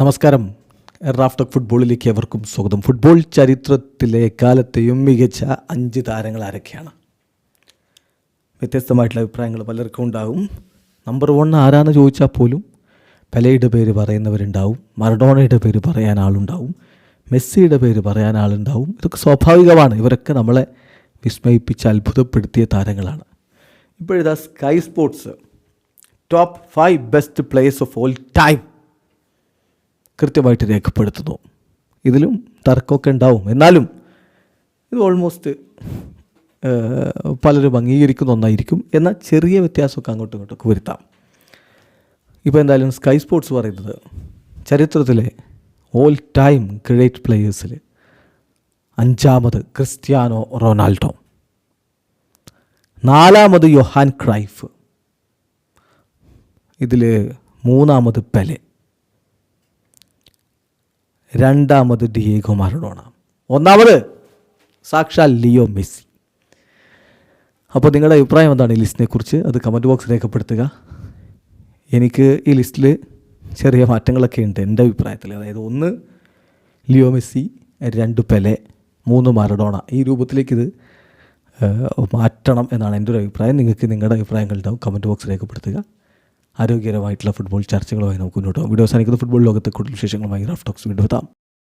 നമസ്കാരം. റാഫ്റ്റക് ഫുട്ബോളിലേക്ക് എവർക്കും സ്വാഗതം. ഫുട്ബോൾ ചരിത്രത്തിലെ എക്കാലത്തെയും മികച്ച അഞ്ച് താരങ്ങൾ ആരൊക്കെയാണ്? വ്യത്യസ്തമായിട്ടുള്ള അഭിപ്രായങ്ങൾ പലർക്കും ഉണ്ടാവും. നമ്പർ വൺ ആരാന്ന് ചോദിച്ചാൽ പോലും പെലയുടെ പേര് പറയുന്നവരുണ്ടാവും. മറഡോണയുടെ പേര് പറയാൻ ആളുണ്ടാവും. മെസ്സിയുടെ പേര് പറയാൻ ആളുണ്ടാവും. ഇതൊക്കെ സ്വാഭാവികമാണ്. ഇവരൊക്കെ നമ്മളെ വിസ്മയിപ്പിച്ച് അത്ഭുതപ്പെടുത്തിയ താരങ്ങളാണ്. ഇപ്പോഴിതാ Sky Sports top five best players of all time കൃത്യമായിട്ട് രേഖപ്പെടുത്തുന്നു. ഇതിലും തർക്കമൊക്കെ ഉണ്ടാവും. എന്നാലും ഇത് ഓൾമോസ്റ്റ് പലരും അംഗീകരിക്കുന്ന ഒന്നായിരിക്കും. എന്നാൽ ചെറിയ വ്യത്യാസമൊക്കെ അങ്ങോട്ടും ഇങ്ങോട്ടൊക്കെ വരുത്താം. ഇപ്പോൾ എന്തായാലും സ്കൈ സ്പോർട്സ് പറയുന്നത് ചരിത്രത്തിലെ ഓൾ ടൈം ഗ്രേറ്റ് പ്ലെയേഴ്സിൽ അഞ്ചാമത് ക്രിസ്ത്യാനോ റൊണാൾഡോ. നാലാമത് യൊഹാൻ ക്രൈഫ്. ഇതിൽ മൂന്നാമത് പെലെ. രണ്ടാമത് ഡിയേഗോ മാറഡോണ. ഒന്നാമത് സാക്ഷാൽ ലിയോ മെസ്സി. അപ്പോൾ നിങ്ങളുടെ അഭിപ്രായം എന്താണ് ഈ ലിസ്റ്റിനെ കുറിച്ച്? അത് കമന്റ് ബോക്സ് രേഖപ്പെടുത്തുക. എനിക്ക് ഈ ലിസ്റ്റിൽ ചെറിയ മാറ്റങ്ങളൊക്കെ ഉണ്ട് എന്റെ അഭിപ്രായത്തിൽ. അതായത് ഒന്ന് ലിയോ മെസ്സി രണ്ട് പെലെ മൂന്ന് മാറഡോണ. ഈ രൂപത്തിലേക്ക് ഇത് മാറ്റണം എന്നാണ് എന്റെ ഒരു അഭിപ്രായം. നിങ്ങൾക്ക് നിങ്ങളുടെ അഭിപ്രായങ്ങൾ ഉണ്ടാവും. കമന്റ് ബോക്സ് രേഖപ്പെടുത്തുക. ആരോഗ്യകരമായിട്ടുള്ള ഫുട്ബോൾ ചർച്ചകളുമായി നമുക്ക് മുന്നോട്ട് വീഡിയോ അവസാനിക്കുന്ന. ഫുട്ബോൾ ലോകത്തെ കൂടുതൽ വിശേഷങ്ങളുമായി റാഫ് ടോക്സ് വീണ്ടും എത്താം.